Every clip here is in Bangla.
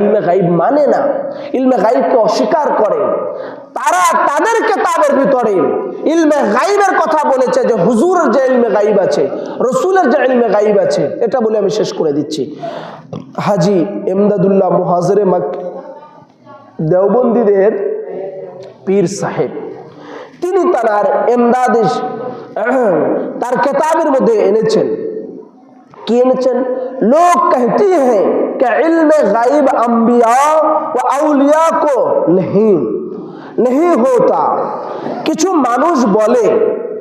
ইলমে গাইব মানে না। ইলমে গাইবকে অস্বীকার করে। তারা তাদের ভিতরে ইলমে গাইবের কথা বলেছে যে হুজুরের যে ইলমে গাইব আছে, রসুলের যে ইলমে গাইব আছে, এটা বলে আমি শেষ করে দিচ্ছি। হাজি এমদাদুল্লাহ মুহাজরে মাক, দেওবন্দীদের পীর সাহেব। তিনি তার এমদাদিস তার কেতাবের মধ্যে এনেছেন। কি এনেছেন লোক कहती हैं कि इल्म गायब अंबिया व औलिया को नहीं नहीं होता কিছু মানুষ বলে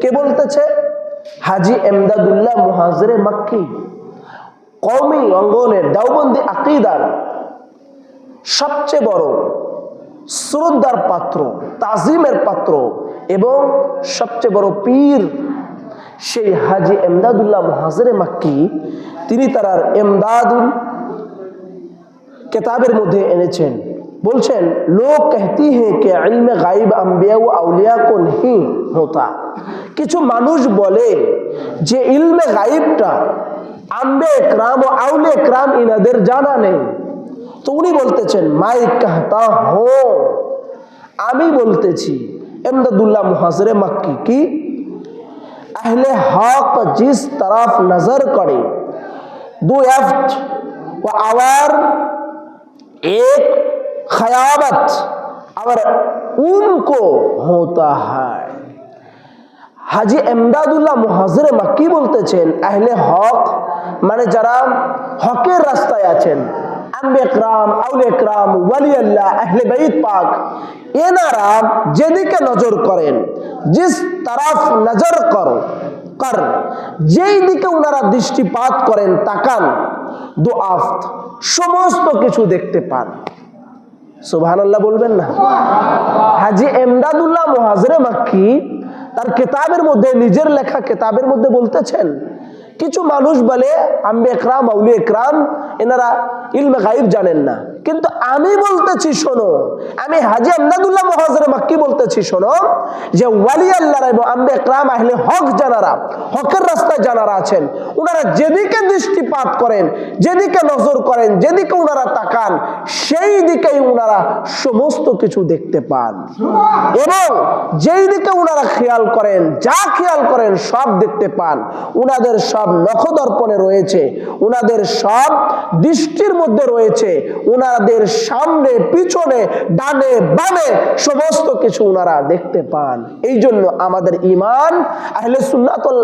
কে বলতেছে হাজি এমদাদুল্লাহ মুহাজিরে মক্কি কওমি অঙ্গনের দেওবন্দি আকিদার সবচেয়ে বড় শ্রদ্ধার পাত্র তাজিমের পাত্র এবং সবচেয়ে বড় পীর সেই হাজি এমদাদুল্লাহ মহাজরে মাক্কি তিনি তার এমদাদুল কেতাবের মধ্যে এনেছেন বলছেন লোক कहती हैं कि इल्म गायब अंबिया व औलिया को नहीं होता কিছু মানুষ বলে যে ইলমে গাইবটা আম্বে একরাম ও আউলে একরাম ইনাদের জানা নেই তো উনি বলতেছেন মাই কাহতা হো আমি বলতেছি এমদাদুল্লাহ মুহাজরে মাক্কি কি আহলে হক জিস তরফ নজর করে দু এফট ও আওয়ার এক খয়াবত আবার উনকো হতা হয় হাজি এমদাদুল্লাহ মুহাজির মাক্কি বলতেছেন আহলে হক মানে যারা হকের রাস্তায় আছেন যেদিকে নজর করেন নজর করো, কর। যেই দিকে ওনারা দৃষ্টিপাত করেন, তাকান, দু আফত, সমস্ত কিছু দেখতে পান। বলবেন না? হাজি এমদাদুল্লাহ মহাজরে মাক্কি তার কেতাবের মধ্যে, নিজের লেখা কেতাবের মধ্যে বলতেছেন কিছু মানুষ বলে আম্বে একরাম আউলি একরাম এনারা ইলমে গাইব জানেন না। কিন্তু আমি বলতেছি, শোনো। আমি হাজি আমদাদুল্লাহ মহাজরে মাক্কি বলতেছি, শোনো, যে ওয়ালি আল্লাহ এবং আম্বে একরাম আহলে হক জানারা, হকের রাস্তায় জানারা আছেন। ওনারা যেদিকে দৃষ্টিপাত করেন, যেদিকে নজর করেন, যেদিকে ওনারা তাকান, সেই দিকেই ওনারা সমস্ত কিছু দেখতে পান। এবং যেই দিকে ওনারা খেয়াল করেন, যা খেয়াল করেন, সব দেখতে পান। ওনাদের সব নখদর্পণে রয়েছে ওনাদের সব দৃষ্টির মধ্যে রয়েছে ওনাদের সামনে, পিছনে, ডানে, বামে সমস্ত কিছু ওনারা দেখতে পান। এই জন্য আমাদের ইমান আহলে সুন্নাতুল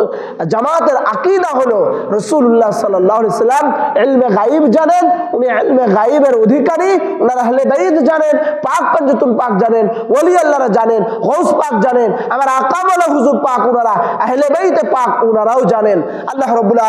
জামাতের আকিদা হলো রসুল্লাহ সাল্লাম এলমে গাইব জানেন, উনি এলমে গাইবের অধিকারী। ওনারা আহলে বাইদ জানেন, পাক পঞ্জতুল পাক জানেন, ওলি আল্লাহরা জানেন, গৌস পাক জানেন, আমার আকামালা হুজুর পাক ওনারা, আহলে বাইতে পাক ওনারাও জানেন। আল্লাহ রবুল্লাহ